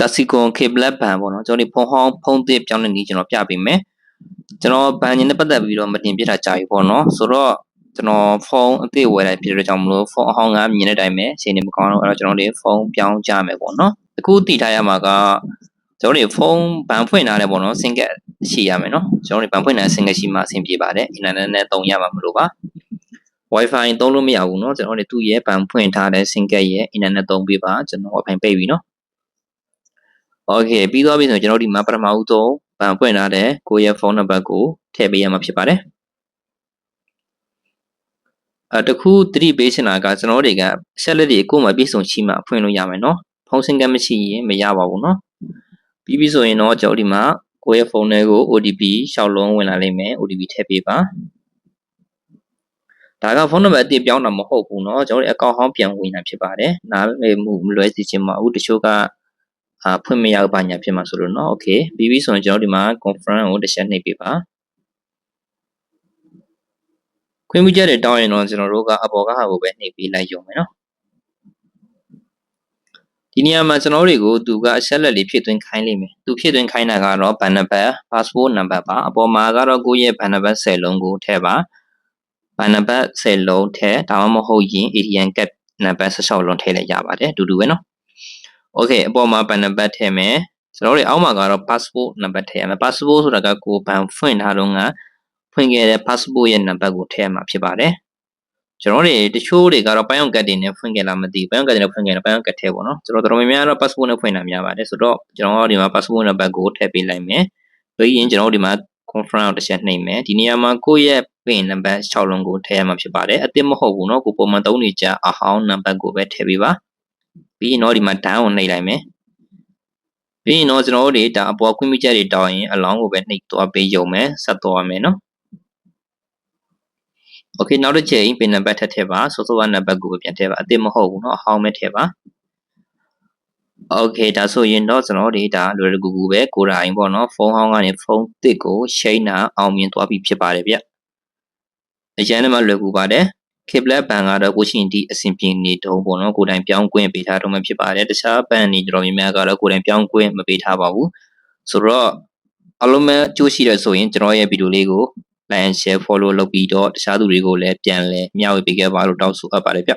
ကစီကွန်ကေဘလက်ဘန်ပေါ့နော်ကျွန်တော်ဒီဖုန်းဟောင်းဖုန်းသစ်ပြောင်းတဲ့နည်းကျွန်တော်ပြပေးမယ်ကျွန်တော်ဘန်ညင်နဲ့ပတ်သက်ပြီးတော့မတင်ပြတာကြာပြီပေါ့နော်ဆိုတော့ကျွန်တော်ဖုန်းအသစ်ဝယ်လိုက်ဖြစ်တဲ့ကြောင့်မလို့ဖုန်းအဟောင်းကမြင်တဲ့အတိုင်းပဲအချိန်နေမကောင်းတော့အဲ့တော့ကျွန်တော်ဒီဖုန်းပြောင်းကြမယ်ပေါ့နော်အခုတည်ထားရမှာကကျွန်တော်ဒီဖုန်းဘန်ဖွင့်ထားတယ်ပေါ့နော်စင်ကက်ရှိရမယ်နော်ကျွန်တော်ဒီဘန်ဖွင့်ထားတဲ့စင်ကက်ရှိမှအဆင်ပြေပါတယ်အင်တာနက်နဲ့သုံးရမှာမလို့ပါ Wi-Fi သုံးလို့မရဘူးเนาะကျွန်တော်တို့သူ့ရဲ့ဘန်ဖွင့်ထားတဲ့ single ရဲ့ internet သုံးပေးပါကျွန်တော် Wi-Fi ပိတ်ပြီเนาะ Okay ပြီးသွားပြီဆိုရင်ကျွန်တော်ဒီမှာပထမဦးဆုံးဘန်ဖွင့်ထားတဲ့ကိုယ့်ရဲ့ဖုန်းနံပါတ်ကိုထည့်ပေးရမှာဖြစ်ပါတယ်အဲတခုသတိပေးချင်တာကကျွန်တော်တွေကဆက်လက်တွေကိုယ်မှာပြည့်စုံရှိမှဖွင့်လို့ရမယ်เนาะဖုန်း single မရှိရင်မရပါဘူးเนาะပြီးပြီဆိုရင်တော့ကျွန်တော်ဒီမှာကိုယ့်ရဲ့ဖုန်းထဲကို OTP ရှောက်လုံးဝင်လာလိမ့်မယ် OTP ထည့်ပေးပါဒါကဖုန်းနံပါတ်အတိပြောင်းတာမဟုတ်ဘူးเนาะကျွန်တော်တို့အကောင့်ဟောင်းပြန်ဝင်တာဖြစ်ပါတယ်နားလည်မှုမလွဲစေချင်ပါဘူးတချို့က အာဖွင့်မရပါညာဖြစ်မှာဆိုလို့เนาะโอเคပြီးပြီဆိုရင်ကျွန်တော်ဒီမှာ confirm ကိုတစ်ချက်နှိပ်ပေးပါခွင့်ပြုချက်တွေတောင်းရင်တော့ကျွန်တော်တို့ကအပေါ်ကဟာကိုပဲနှိပ်ပေးလိုက်ရုံပဲเนาะဒီနေရာမှာကျွန်တော်တွေကိုသူကအချက်လက်လေးဖြည့်သွင်းခိုင်းလိမ့်မယ်သူဖြည့်သွင်းခိုင်းတာကတော့ဘန်နံပါတ် passport နံပါတ်ပါအပေါ်မှာကတော့ကိုယ့်ရဲ့ဘန်နံပါတ်10လုံးကိုထည့်ပါဘန်နံပါတ်10လုံးထည့်ဒါမှမဟုတ်ရင် ATM card နံပါတ်16လုံးထည့်လိုက်ရပါတယ်အတူတူပဲနော် Okay အပေါ်မှာဘန်နံပါတ်ထည့်မယ်ကျွန်တော်တို့အောက်မှာကတော့ passport နံပါတ်ထည့်ရမယ် passport ဆိုတာကကိုဘန်ဖွင့်ထားတော့ကဖွင့်ခဲ့တဲ့ passport ရဲ့နံပါတ်ကိုထည့်ရမှာဖြစ်ပါတယ်ကျွန်တော်တွေတချို့တွေကတော့ပိုင်းအောင်ကတ်တွေနဲ့ဖွင့်ခဲ့လားမသိဘူးပိုင်းအောင်ကတ်တွေနဲ့ဖွင့်ခဲ့တယ်ပိုင်းအောင်ကတ်ထဲပေါ့နော်ကျွန်တော်တော်တော်များများတော့ passport နဲ့ဖွင့်တာများပါတယ်ဆိုတော့ကျွန်တော်ဒီမှာ passport နံပါတ်ကိုထည့်ပေးလိုက်မယ်ပြီးရင်ကျွန်တော်ဒီမှာ confirm ကိုတစ်ချက်နှိပ်မယ်ဒီနေရာမှာကိုယ့်ရဲ့ pin နံပါတ်6လုံးကိုထည့်ရမှာဖြစ်ပါတယ်အသစ်မဟုတ်ဘူးเนาะကိုပုံမှန်သုံးနေကြအဟောင်းနံပါတ်ကိုပဲထည့်ပေးပါ ပြီးရင်တော့ဒီမှာ down ကိုနှိပ်လိုက်မယ်ပြီးရင်တော့ကျွန်တော်တို့တွေဒါအပေါ်ခွင့်ပြုချက်တွေတောင်းရင်အလောင်းကိုပဲနှိပ်သွားပေးရုံပဲဆက်သွားမယ်เนาะ Okay နောက်တစ်ချိန် pin နံပါတ်ထပ်ထည့်ပါစောစောကနံပါတ်ကိုပဲပြန်ထည့်ပါအသစ်မဟုတ်ဘူးเนาะအဟောင်းပဲထည့်ပါ Okay ဒါဆိုရင်တော့ကျွန်တော်တို့ဒါလွယ်ကူကူပဲကိုယ်တိုင်ပေါ့နော်ဖုန်းဟောင်းကနေဖုန်းတစ်ကိုရှိန်းတာအောင်မြင်သွားပြီဖြစ်ပါတယ်ဗျအရန်နဲ့မှလွယ်ကူပါတယ် Kiblet ဘန်ကတော့ကိုရှင်ဒီအဆင်ပြေနေတုံးပေါ့နော်ကိုယ်တိုင်ပြောင်းကွင်းပေးထားတော့မှဖြစ်ပါတယ်တခြားဘန်နေတော်များများကတော့ကိုယ်တိုင်ပြောင်းကွင်းမပေးထားပါဘူးဆိုတော့အလုံးမဲ့ကြိုးရှိရဆိုရင်ကျွန်တော်ရဲ့ဗီဒီယိုလေးကို like and share follow လုပ်ပြီးတော့တခြားသူတွေကိုလည်းပြန်လဲမျှဝေပေးခဲ့ပါလို့တောင်းဆိုအပ်ပါတယ်ဗျ